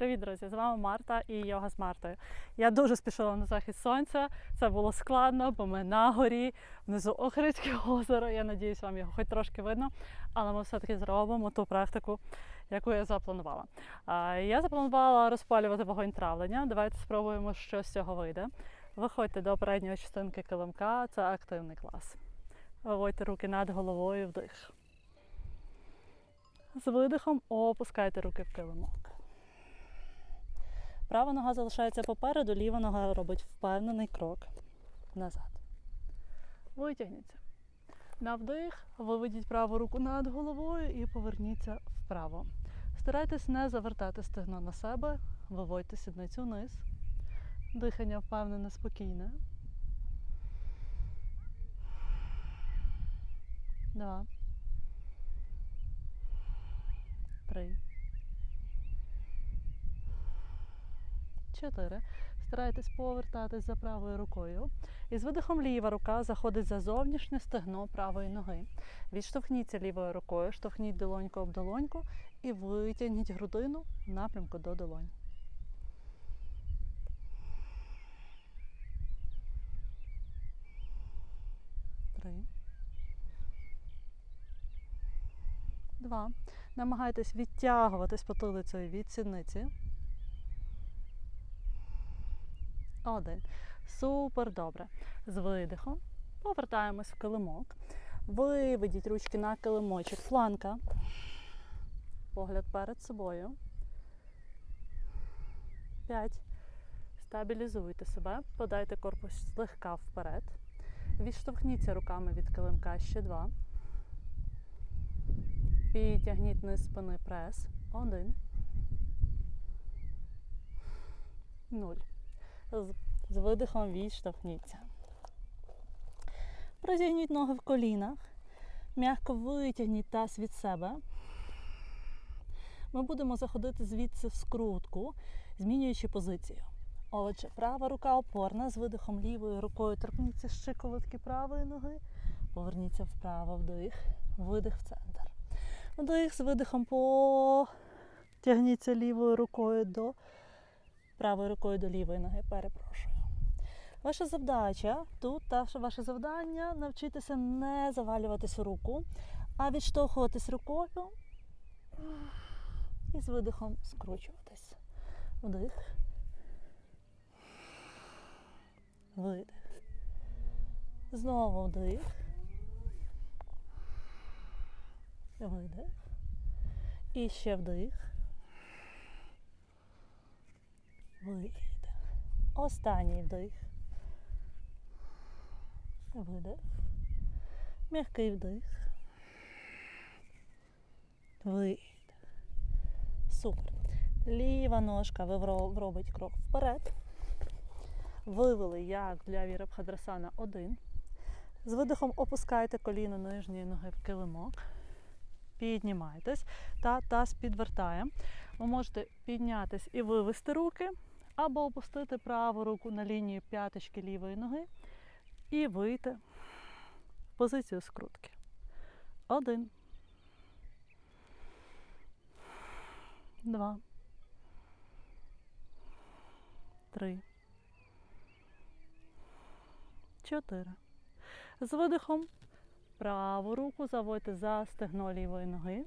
Привіт, друзі! З вами Марта і йога з Мартою. Я дуже спішила на захід сонця. Це було складно, бо ми на горі, внизу Охридське озеро. Я надіюсь, вам його хоч трошки видно, але ми все-таки зробимо ту практику, яку я запланувала. Я запланувала розпалювати вогонь травлення. Давайте спробуємо, що з цього вийде. Виходьте до передньої частинки килимка, це активний клас. Виводьте руки над головою вдих. З видихом опускайте руки в килимок. Права нога залишається попереду, ліва нога робить впевнений крок назад. Витягніться. На вдих, виведіть праву руку над головою і поверніться вправо. Старайтесь не завертати стегно на себе, виводьте сідницю вниз. Дихання впевнене, спокійне. Два. Три. Чотири. Старайтесь повертатись за правою рукою. І з видихом ліва рука заходить за зовнішнє стегно правої ноги. Відштовхніться лівою рукою, штовхніть долоньку об долоньку і витягніть грудину в напрямку до долонь. Три. Два. Намагайтесь відтягуватись потилицею від сідниці. Один. Супер добре. З видихом повертаємось в килимок. Виведіть ручки на килимочок. Фланка. Погляд перед собою. П'ять. Стабілізуйте себе. Подайте корпус злегка вперед. Відштовхніться руками від килимка ще два. Підтягніть низ спини прес. Один. Нуль. З, видихом відштовхніться. Розігніть ноги в колінах. М'яко витягніть таз від себе. Ми будемо заходити звідси в скрутку, змінюючи позицію. Отже, права рука опорна, з видихом лівою рукою торкніться щиколотки правої ноги. Поверніться вправо, вдих, видих в центр. Вдих з видихом потягніться лівою рукою до правою рукою до лівої ноги. Перепрошую. Ваша завдача тут та ваше завдання навчитися не завалюватись у руку, а відштовхуватись рукою і з видихом скручуватись. Вдих. Видих. Знову вдих. Видих. І ще вдих. Видих. Останній вдих. Видих. М'який вдих. Видих. Супер. Ліва ножка робить крок вперед. Вивели як для Вірабхадрасана один. З видихом опускайте коліно нижньої ноги в килимок. Піднімайтесь та таз підвертаємо. Ви можете піднятись і вивести руки, або опустити праву руку на лінію п'яточки лівої ноги і вийти в позицію скрутки. Один. Два. Три. Чотири. З видихом праву руку заводьте за стегно лівої ноги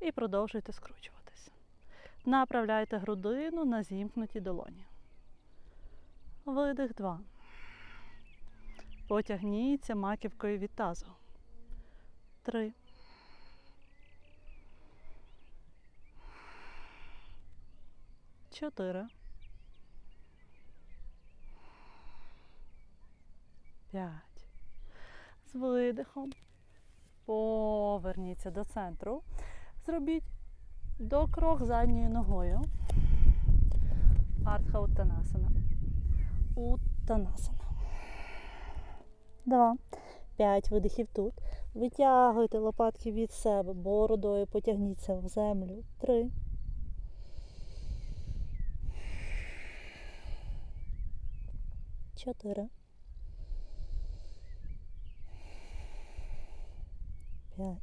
і продовжуйте скручуватись. Направляйте грудину на зімкнуті долоні. Видих 2. Потягніться маківкою від тазу. 3. 4. 5. З видихом. Поверніться до центру. Зробіть докрок задньою ногою. Артха Уттанасана. Уттанасана. Два. П'ять видихів тут. Витягуйте лопатки від себе, бородою потягніться в землю. Три. Чотири. П'ять.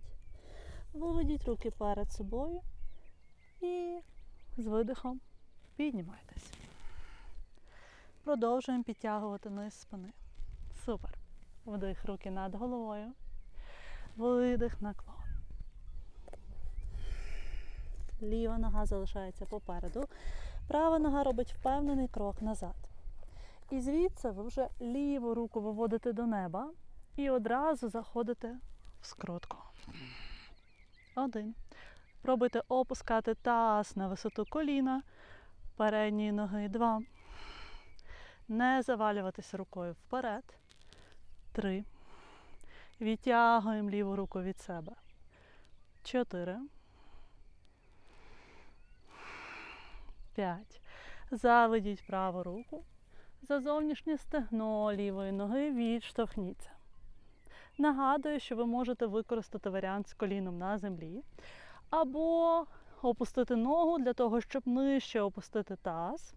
Виведіть руки перед собою і З видихом піднімайтесь. Продовжуємо підтягувати низ спини. Супер. Вдих руки над головою. Видих наклон. Ліва нога залишається попереду. Права нога робить впевнений крок назад. І звідси ви вже ліву руку виводите до неба і одразу заходите в скрутку. Один. Пробуйте опускати таз на висоту коліна передньої ноги. Два. Не завалюватись рукою вперед. Три. Відтягуємо ліву руку від себе. Чотири. П'ять. Заведіть праву руку. За зовнішнє стегно лівої ноги відштовхніться. Нагадую, що ви можете використати варіант з коліном на землі. Або опустити ногу для того, щоб нижче опустити таз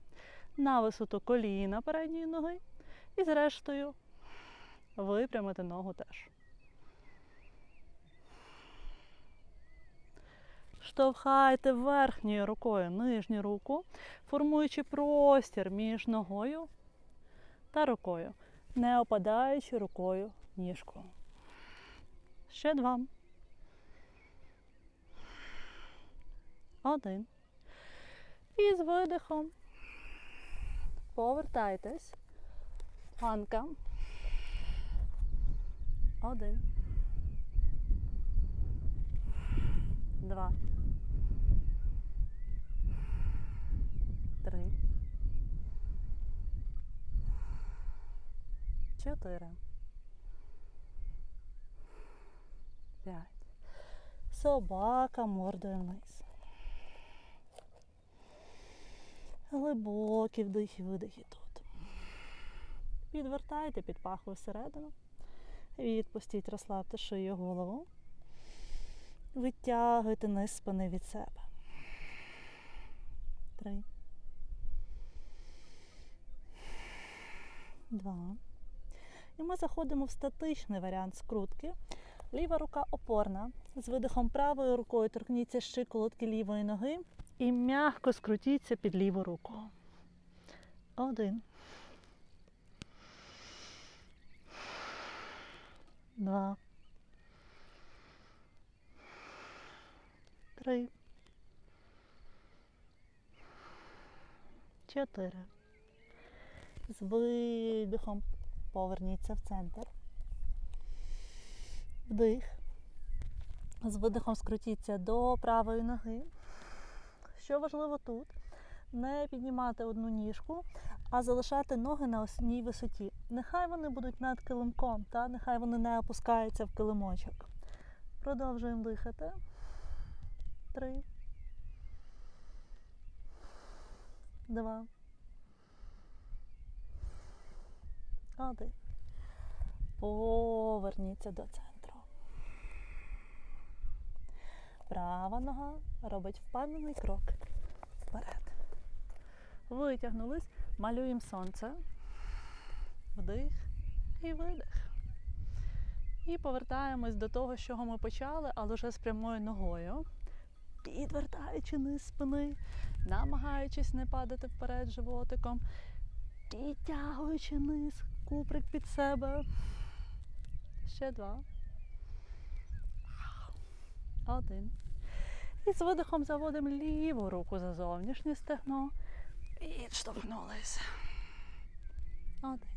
на висоту коліна передньої ноги. І зрештою випрямити ногу теж. Штовхайте верхньою рукою нижню руку, формуючи простір між ногою та рукою, не опадаючи рукою ніжку. Ще два. Один. І з видихом повертайтесь. Планка. Один. Два. Три. Чотири. П'ять. Собака мордою вниз. Глибокі вдихи, видихи тут. Підвертайте під пахву всередину. Відпустіть, розслабте шию голову. Витягуйте низ спини від себе. Три. Два. І ми заходимо в статичний варіант скрутки. Ліва рука опорна. З видихом правою рукою торкніться щиколотки лівої ноги і м'яко скрутіться під ліву руку. Один. Два. Три. Чотири. З видихом поверніться в центр. Вдих. З видихом скрутіться до правої ноги. Що важливо тут? Не піднімати одну ніжку, а залишати ноги на основній висоті. Нехай вони будуть над килимком, та? нехай вони не опускаються в килимочок. Продовжуємо дихати. Три. Два. Один. Поверніться до центру. Права нога робить впевнений крок вперед. Витягнулись, малюємо сонце. Вдих і видих. І повертаємось до того, з чого ми почали, але вже з прямою ногою. Підвертаючи низ спини, намагаючись не падати вперед животиком, підтягуючи низ, куприк під себе. Ще два. Один. І з видихом заводимо ліву руку за зовнішнє стегно. Відштовхнулись. Один.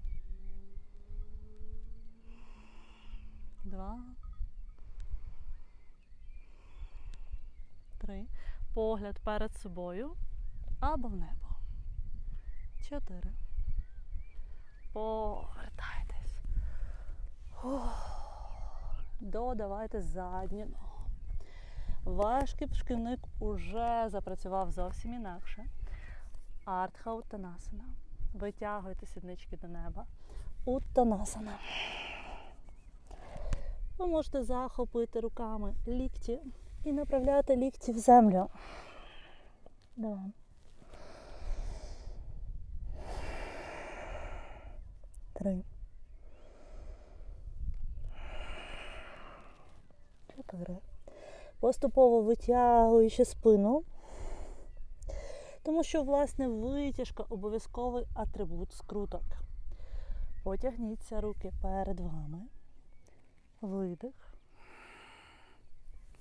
Два. Три. Погляд перед собою або в небо. Чотири. Повертайтесь. Додавайте задню ногу. Ваш кишківник уже запрацював зовсім інакше. Артха Уттанасана. Витягуйте сіднички до неба. Уттанасана. Ви можете захопити руками лікті і направляти лікті в землю. Два. Три. Чотири. Поступово витягуючи спину, Тому що, власне, витяжка обов'язковий атрибут скруток. Потягніться руки перед вами. Видих.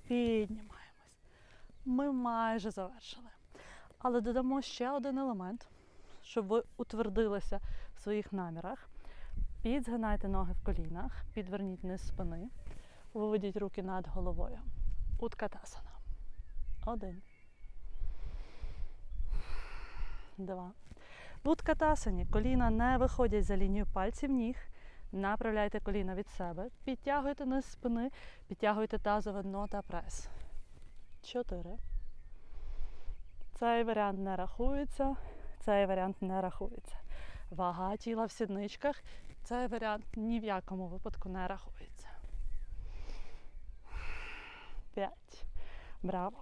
Піднімаємось. Ми майже завершили. Але додамо ще один елемент, щоб ви утвердилися в своїх намірах. Підзгинайте ноги в колінах, підверніть низ спини, виведіть руки над головою. Уткатасана. Один. Два. В уткатасані коліна не виходять за лінію пальців ніг. Направляйте коліна від себе. Підтягуйте низ спини, підтягуйте тазове дно та прес. Чотири. Цей варіант не рахується. Цей варіант не рахується. Вага тіла в сідничках. Цей варіант ні в якому випадку не рахується. П'ять. Браво.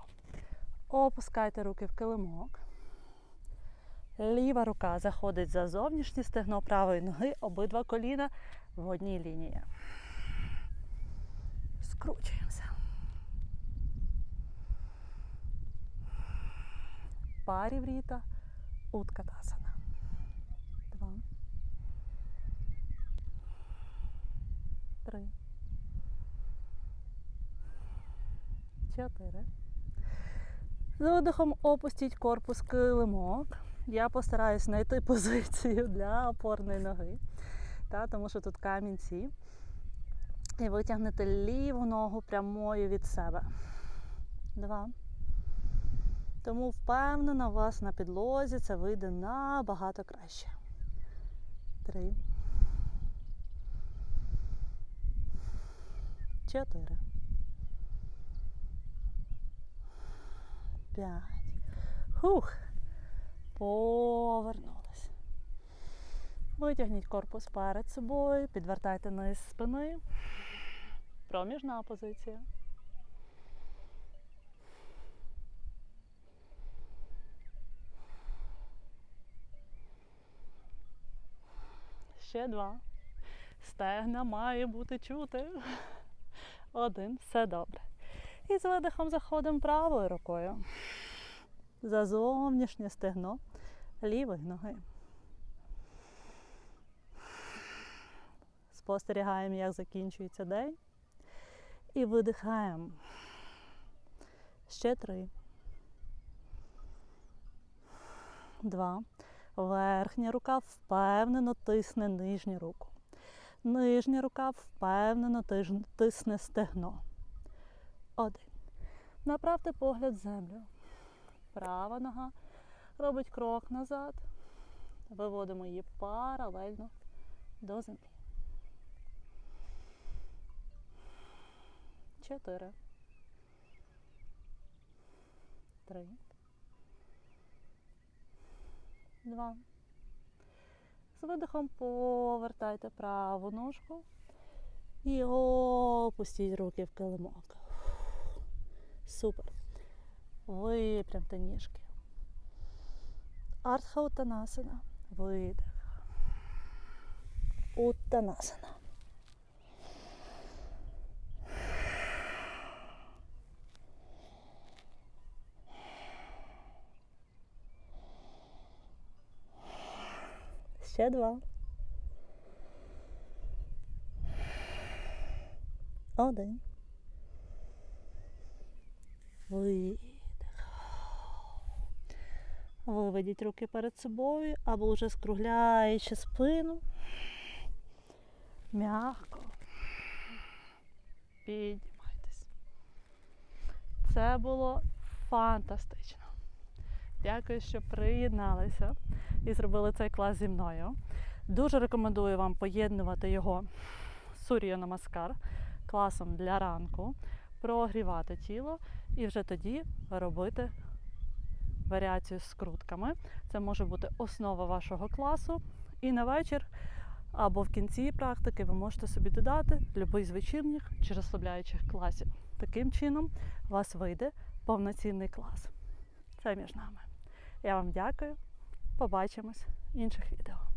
Опускайте руки в килимок. Ліва рука заходить за зовнішнє стегно правої ноги, обидва коліна в одній лінії. Скручуємося. Парівріта, уткатасана. Два. Три. Чотири. З видихом опустіть корпус килимок. Я постараюсь знайти позицію для опорної ноги, та, тому що тут камінці. І витягнете ліву ногу прямою від себе. Два. Тому впевнена, у вас на підлозі це вийде набагато краще. Три. Чотири. П'ять. Хух. Повернулись. Витягніть корпус перед собою, підвертайте низ спини. Проміжна позиція. Ще два. Стегна має бути чути. Один. Все добре. І з видихом заходимо правою рукою за зовнішнє стегно лівої ноги. Спостерігаємо, як закінчується день. І видихаємо. Ще три. Два. Верхня рука впевнено тисне нижню руку. Нижня рука впевнено тисне стегно. Один. Направте погляд в землю. Права нога робить крок назад. Виводимо її паралельно до землі. Чотири. Три. Два. З видихом повертайте праву ножку і опустіть руки в килимок. Супер. Випрямте ніжки. Артха Уттанасана. Видих. Уттанасана. Ще два. Один. Видих. Виведіть руки перед собою або вже скругляючи спину. М'яко. Піднімайтесь. Це було фантастично. Дякую, що приєдналися і зробили цей клас зі мною. Дуже рекомендую вам поєднувати його з Сур'я Намаскар класом для ранку, прогрівати тіло і вже тоді робити варіацію з скрутками. Це може бути основа вашого класу. І на вечір або в кінці практики ви можете собі додати будь-який з вечірніх чи розслабляючих класів. Таким чином у вас вийде повноцінний клас. Це між нами. Я вам дякую. Побачимось в інших відео.